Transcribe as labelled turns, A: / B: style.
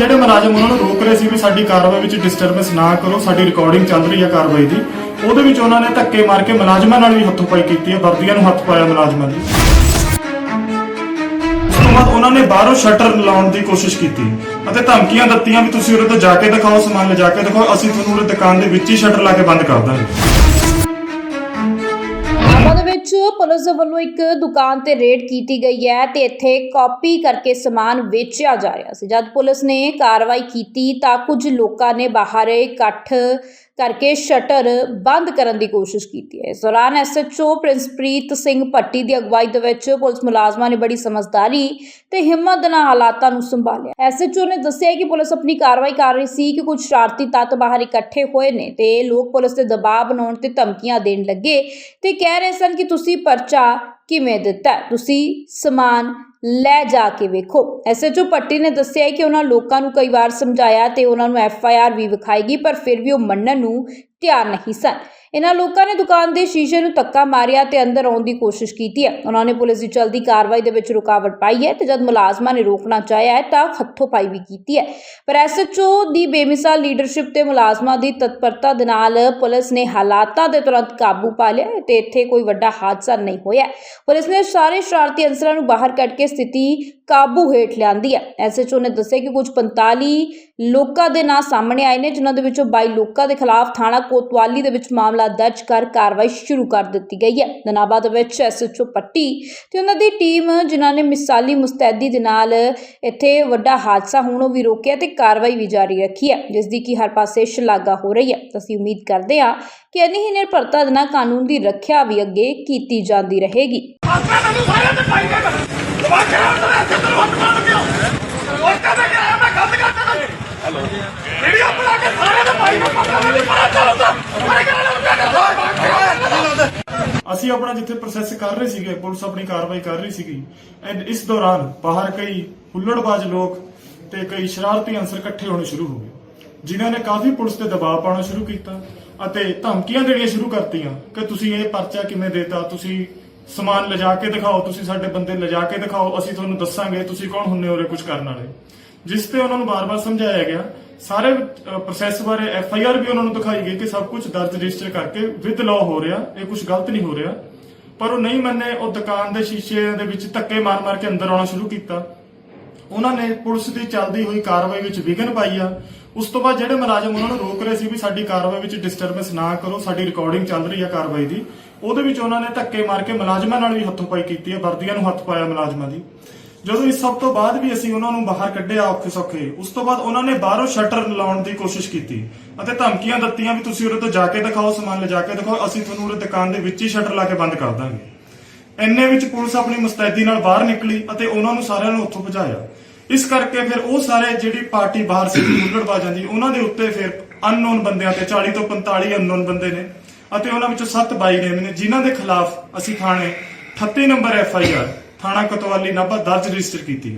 A: ਜਿਹੜੇ ਮੁਲਾਜ਼ਮ ਉਹਨਾਂ ਨੂੰ ਰੋਕ ਰਹੇ ਸੀ ਵੀ ਸਾਡੀ ਕਾਰਵਾਈ ਵਿੱਚ ਡਿਸਟਰਬੈਂਸ ਨਾ ਕਰੋ, ਸਾਡੀ ਰਿਕਾਰਡਿੰਗ ਚੱਲ ਰਹੀ ਹੈ ਕਾਰਵਾਈ ਦੀ, ਉਹਦੇ ਵਿੱਚ ਉਹਨਾਂ ਨੇ ਧੱਕੇ ਮਾਰ ਕੇ ਮੁਲਾਜ਼ਮਾਂ ਨਾਲ ਵੀ ਹੱਥੋਂ-ਪਾਈ ਕੀਤੀ ਹੈ ਵਰਦੀਆਂ ਨੂੰ ਹੱਥ ਪਾਇਆ ਮੁਲਾਜ਼ਮਾਂ ਦੀ ਉਸ ਤੋਂ ਬਾਅਦ ਉਹਨਾਂ ਨੇ ਬਾਹਰੋਂ ਸ਼ਟਰ ਲਾਉਣ ਦੀ ਕੋਸ਼ਿਸ਼ ਕੀਤੀ ਅਤੇ ਧਮਕੀਆਂ ਦਿੱਤੀਆਂ ਵੀ ਤੁਸੀਂ ਉਰੇ ਤੋਂ ਜਾ ਕੇ ਦਿਖਾਓ, ਸਮਾਨ ਲਿਜਾ ਕੇ ਦਿਖਾਓ, ਅਸੀਂ ਤੁਹਾਨੂੰ ਉਰੇ ਦੁਕਾਨ ਦੇ ਵਿੱਚ ਹੀ ਸ਼ਟਰ ਲਾ ਕੇ ਬੰਦ ਕਰ ਦਾਂਗੇ।
B: ਵਿੱਚ ਪੁਲਿਸ ਵੱਲੋਂ ਇੱਕ ਦੁਕਾਨ ਤੇ ਰੇਡ ਕੀਤੀ ਗਈ ਹੈ ਤੇ ਇੱਥੇ ਕਾਪੀ ਕਰਕੇ ਸਮਾਨ ਵੇਚਿਆ ਜਾ ਰਿਹਾ ਸੀ। ਜਦ ਪੁਲਿਸ ਨੇ ਕਾਰਵਾਈ ਕੀਤੀ ਤਾਂ ਕੁਝ ਲੋਕਾਂ ਨੇ ਬਾਹਰ ਇਕੱਠ ਕਰਕੇ ਸ਼ਟਰ ਬੰਦ ਕਰਨ ਦੀ ਕੋਸ਼ਿਸ਼ ਕੀਤੀ ਹੈ। ਇਸ ਦੌਰਾਨ ਐਸਐਚਓ ਪ੍ਰਿੰਸਪ੍ਰੀਤ ਸਿੰਘ ਭੱਟੀ ਦੀ ਅਗਵਾਈ ਦੇ ਵਿੱਚ ਪੁਲਿਸ ਮੁਲਾਜ਼ਮਾਂ ਨੇ ਬੜੀ ਸਮਝਦਾਰੀ ਤੇ ਹਿੰਮਤ ਨਾਲ ਹਾਲਾਤਾਂ ਨੂੰ ਸੰਭਾਲਿਆ। ਐਸਐਚਓ ਨੇ ਦੱਸਿਆ ਕਿ ਪੁਲਿਸ ਆਪਣੀ ਕਾਰਵਾਈ ਕਰ ਰਹੀ ਸੀ ਕਿ ਕੁਝ ਸ਼ਰਾਰਤੀ ਤੱਤ ਬਾਹਰ ਇਕੱਠੇ ਹੋਏ ਨੇ ਤੇ ਲੋਕ ਪੁਲਿਸ ਤੇ ਦਬਾਅ ਬਣਾਉਣ ਤੇ ਧਮਕੀਆਂ ਦੇਣ ਲੱਗੇ ਤੇ ਕਹਿ ਰਹੇ ਸਨ ਕਿ ਤੁਸੀਂ ਪਰਚਾ ਕਿਵੇਂ ਦਿੱਤਾ? ਤੁਸੀਂ ਸਮਾਨ ਲੈ ਜਾ ਕੇ ਵੇਖੋ। ਐਸਐਚਓ ਪੱਟੀ ਨੇ ਦੱਸਿਆ ਹੈ ਕਿ ਉਹਨਾਂ ਲੋਕਾਂ ਨੂੰ ਕਈ ਵਾਰ ਸਮਝਾਇਆ ਤੇ ਉਹਨਾਂ ਨੂੰ ਐਫਆਈਆਰ ਵੀ ਵਿਖਾਏਗੀ, ਪਰ ਫਿਰ ਵੀ ਉਹ ਮੰਨਣ ਨੂੰ ਤਿਆਰ ਨਹੀਂ ਸਨ। ਇਹਨਾਂ ਲੋਕਾਂ ਨੇ ਦੁਕਾਨ ਦੇ ਸ਼ੀਸ਼ੇ ਨੂੰ ਧੱਕਾ ਮਾਰਿਆ ਤੇ ਅੰਦਰ ਆਉਣ ਦੀ ਕੋਸ਼ਿਸ਼ ਕੀਤੀ ਹੈ। ਉਹਨਾਂ ਨੇ ਪੁਲਿਸ ਦੀ ਚਲਦੀ ਕਾਰਵਾਈ ਦੇ ਵਿੱਚ ਰੁਕਾਵਟ ਪਾਈ ਹੈ ਤੇ ਜਦ ਮੁਲਾਜ਼ਮਾਂ ਨੇ ਰੋਕਣਾ ਚਾਹਿਆ ਹੈ ਤਾਂ ਹੱਥੋਂ ਪਾਈ ਵੀ ਕੀਤੀ ਹੈ। ਪਰ ਐਸਐਚਓ ਦੀ ਬੇਮਿਸਾਲ ਲੀਡਰਸ਼ਿਪ ਤੇ ਮੁਲਾਜ਼ਮਾਂ ਦੀ ਤਤਪਰਤਾ ਦੇ ਨਾਲ ਪੁਲਿਸ ਨੇ ਹਾਲਾਤਾਂ ਦੇ ਤੁਰੰਤ ਕਾਬੂ ਪਾ ਲਿਆ ਤੇ ਇੱਥੇ ਕੋਈ ਵੱਡਾ ਹਾਦਸਾ ਨਹੀਂ ਹੋਇਆ ਪੁਲਿਸ ਨੇ ਸਾਰੇ ਸ਼ਰਾਰਤੀ ਅੰਸਰਾਂ ਨੂੰ ਬਾਹਰ ਕੱਢ ਕੇ ਸਥਿਤੀ ਕਾਬੂ ਹੇਠ ਲਿਆਂਦੀ ਹੈ। ਐਸਐਚਓ ਨੇ ਦੱਸਿਆ ਕਿ ਕੁਝ 45 ਲੋਕਾਂ ਦੇ ਨਾਂ ਸਾਹਮਣੇ ਆਏ ਨੇ, ਜਿਨ੍ਹਾਂ ਦੇ ਵਿੱਚੋਂ 22 ਲੋਕਾਂ ਦੇ ਖਿਲਾਫ ਥਾਣਾ ਕੋਤਵਾਲੀ ਦੇ ਵਿੱਚ ਮਾਮਲਾ ਦਰਜ ਕਰ ਕਾਰਵਾਈ ਸ਼ੁਰੂ ਕਰ ਦਿੱਤੀ ਗਈ ਹੈ। ਦਨਾਬਾ ਦੇ ਵਿੱਚ ਐਸਐਚਓ ਪੱਟੀ ਤੇ ਉਹਨਾਂ ਦੀ ਟੀਮ ਜਿਨ੍ਹਾਂ ਨੇ ਮਿਸਾਲੀ ਮੁਸਤੈਦੀ ਦੇ ਨਾਲ ਇੱਥੇ ਵੱਡਾ ਹਾਦਸਾ ਹੋਣੋਂ ਵੀ ਰੋਕਿਆ ਤੇ ਕਾਰਵਾਈ ਵੀ ਜਾਰੀ ਰੱਖੀ ਹੈ ਜਿਸ ਦੀ ਕਿ ਹਰ ਪਾਸੇ ਸ਼ਲਾਘਾ ਹੋ ਰਹੀ ਹੈ। ਅਸੀਂ ਉਮੀਦ ਕਰਦੇ ਹਾਂ ਕਿ ਇੰਨੀ ਹੀ ਨਿਰਭਰਤਾ ਦੇ ਨਾਲ ਕਾਨੂੰਨ ਦੀ ਰੱਖਿਆ ਵੀ ਅੱਗੇ ਕੀਤੀ ਜਾਂਦੀ ਰਹੇਗੀ।
C: ਦੇ ਹੈਲੋ। ਵੀਡੀਓ ਬਣਾ ਕੇ ਸਾਰਿਆਂ ਤੇ ਪਾਈ ਮੈਂ ਪਤਾ ਨਹੀਂ ਪਤਾ ਚੱਲਦਾ। ਮੇਰੇ ਕੋਲ
A: ਅਸੀਂ ਆਪਣਾ ਜਿੱਥੇ ਪ੍ਰੋਸੈਸ ਕਰ ਰਹੇ ਸੀਗੇ, ਪੁਲਿਸ ਆਪਣੀ ਕਾਰਵਾਈ ਕਰ ਰਹੀ ਸੀਗੀ ਐਂਡ ਇਸ ਦੌਰਾਨ ਬਾਹਰ ਕਈ ਹੁੱਲੜਬਾਜ਼ ਲੋਕ ਤੇ ਕਈ ਸ਼ਰਾਰਤੀ ਅੰਸਰ ਇਕੱਠੇ ਹੋਣੇ ਸ਼ੁਰੂ ਹੋ ਗਏ, ਜਿਨ੍ਹਾਂ ਨੇ ਕਾਫੀ ਪੁਲਿਸ ਤੇ ਦਬਾਅ ਪਾਉਣਾ ਸ਼ੁਰੂ ਕੀਤਾ ਅਤੇ ਧਮਕੀਆਂ ਦੇਣੀਆਂ ਸ਼ੁਰੂ ਕਰਤੀਆਂ ਕਿ ਤੁਸੀਂ ਇਹ ਪਰਚਾ ਕਿਵੇਂ ਦੇਤਾ, ਤੁਸੀਂ ਸਮਾਨ ਲਿਜਾ ਕੇ ਦਿਖਾਓ, ਤੁਸੀਂ ਸਾਡੇ ਬੰਦੇ ਲਿਜਾ ਕੇ ਦਿਖਾਓ, ਅਸੀਂ ਤੁਹਾਨੂੰ ਦੱਸਾਂਗੇ ਤੁਸੀਂ ਕੌਣ ਹੁੰਨੇ ਹੋਰੇ ਕੁਝ ਕਰਨ ਵਾਲੇ। ਜਿਸ ਤੇ ਉਹਨਾਂ ਨੂੰ ਬਾਰ-ਬਾਰ ਸਮਝਾਇਆ ਗਿਆ। ਸਾਰੇ ਪ੍ਰੋਸੈਸ ਬਾਰੇ ਐਫ ਆਈ ਆਰ ਵੀ ਉਹਨਾਂ ਨੂੰ ਦਿਖਾਈ ਗਈ ਕਿ ਸਭ ਕੁਝ ਦਰਜ ਰਜਿਸਟਰ ਕਰਕੇ ਵਿਦ ਲਾਅ ਹੋ ਰਿਹਾ, ਇਹ ਕੁਝ ਗਲਤ ਨਹੀਂ ਹੋ ਰਿਹਾ। ਪਰ ਉਹ ਨਹੀਂ ਮੰਨੇ, ਉਹ ਦੁਕਾਨ ਦੇ ਸ਼ੀਸ਼ੇ ਦੇ ਵਿੱਚ ਧੱਕੇ ਮਾਰ-ਮਾਰ ਕੇ ਅੰਦਰ ਆਉਣਾ ਸ਼ੁਰੂ ਕੀਤਾ। ਉਹਨਾਂ ਨੇ ਪੁਲਿਸ ਦੀ ਚੱਲਦੀ ਹੋਈ ਕਾਰਵਾਈ ਵਿੱਚ ਵਿਘਨ ਪਾਈ ਆ। ਉਸ ਤੋਂ ਬਾਅਦ ਜਿਹੜੇ ਮੁਲਾਜ਼ਮ ਉਹਨਾਂ ਨੂੰ ਰੋਕ ਰਹੇ ਸੀ ਵੀ ਸਾਡੀ ਕਾਰਵਾਈ ਵਿੱਚ ਡਿਸਟਰਬੈਂਸ ਨਾ ਕਰੋ, ਸਾਡੀ ਰਿਕਾਰਡਿੰਗ ਚੱਲ ਰਹੀ ਆ ਕਾਰਵਾਈ ਦੀ, ਉਹਦੇ ਵਿੱਚ ਉਹਨਾਂ ਨੇ ਧੱਕੇ ਮਾਰ ਕੇ ਮੁਲਾਜ਼ਮਾਂ ਨਾਲ ਵੀ ਹੱਥੋਂ ਪਾਈ ਕੀਤੀ ਹੈ ਵਰਦੀਆਂ ਨੂੰ ਹੱਥ ਪਾਇਆ ਮੁਲਾਜ਼ਮਾਂ ਦੀ। ਜਦੋਂ ਇਸ ਸਭ ਤੋਂ ਬਾਅਦ ਵੀ ਅਸੀਂ ਉਹਨਾਂ ਨੂੰ ਬਾਹਰ ਕੱਢਿਆ ਔਖੇ ਸੌਖੇ, ਉਸ ਤੋਂ ਬਾਅਦ ਉਹਨਾਂ ਨੇ ਬਾਹਰੋਂ ਸ਼ਟਰ ਲਾਉਣ ਦੀ ਕੋਸ਼ਿਸ਼ ਕੀਤੀ ਅਤੇ ਧਮਕੀਆਂ ਦਿੱਤੀਆਂ ਵੀ ਤੁਸੀਂ ਉਰੇ ਤੋਂ ਜਾ ਕੇ ਦਿਖਾਓ, ਸਮਾਨ ਲਿਜਾ ਕੇ ਦਿਖਾਓ, ਅਸੀਂ ਤੁਹਾਨੂੰ ਉਰੇ ਦੁਕਾਨ ਦੇ ਵਿੱਚ ਹੀ ਸ਼ਟਰ ਲਾ ਕੇ ਬੰਦ ਕਰ ਦਾਂਗੇ। ਇੰਨੇ ਵਿੱਚ ਪੁਲਿਸ ਆਪਣੀ ਮੁਸਤੈਦੀ ਨਾਲ ਬਾਹਰ ਨਿਕਲੀ ਅਤੇ ਉਹਨਾਂ ਨੂੰ ਸਾਰਿਆਂ ਨੂੰ ਉੱਥੋਂ ਭਜਾਇਆ। ਇਸ ਕਰਕੇ ਫਿਰ ਉਹ ਸਾਰੇ ਜਿਹੜੀ ਪਾਰਟੀ ਬਾਹਰ ਸੀ ਮੁੱਲੜਬਾਜ਼ਾਂ ਦੀ, ਉਹਨਾਂ ਦੇ ਉੱਤੇ ਫਿਰ ਅਨਨੋਨ ਬੰਦਿਆਂ ਤੇ 40 ਤੋਂ 45 ਅਨਨੋਨ ਬੰਦੇ ਨੇ ਅਤੇ ਉਹਨਾਂ ਵਿੱਚੋਂ 7 ਬਾਈ ਨੇਮ ਨੇ, ਜਿਨ੍ਹਾਂ ਦੇ ਖਿਲਾਫ ਅਸੀਂ ਥਾਣੇ 38 ਨੰਬਰ ਐਫ ਆਈ ਆਰ ਥਾਣਾ ਕੋਤਵਾਲੀ ਨਾਭਾ ਦਰਜ ਰਜਿਸਟਰ ਕੀਤੀ ਹੈ।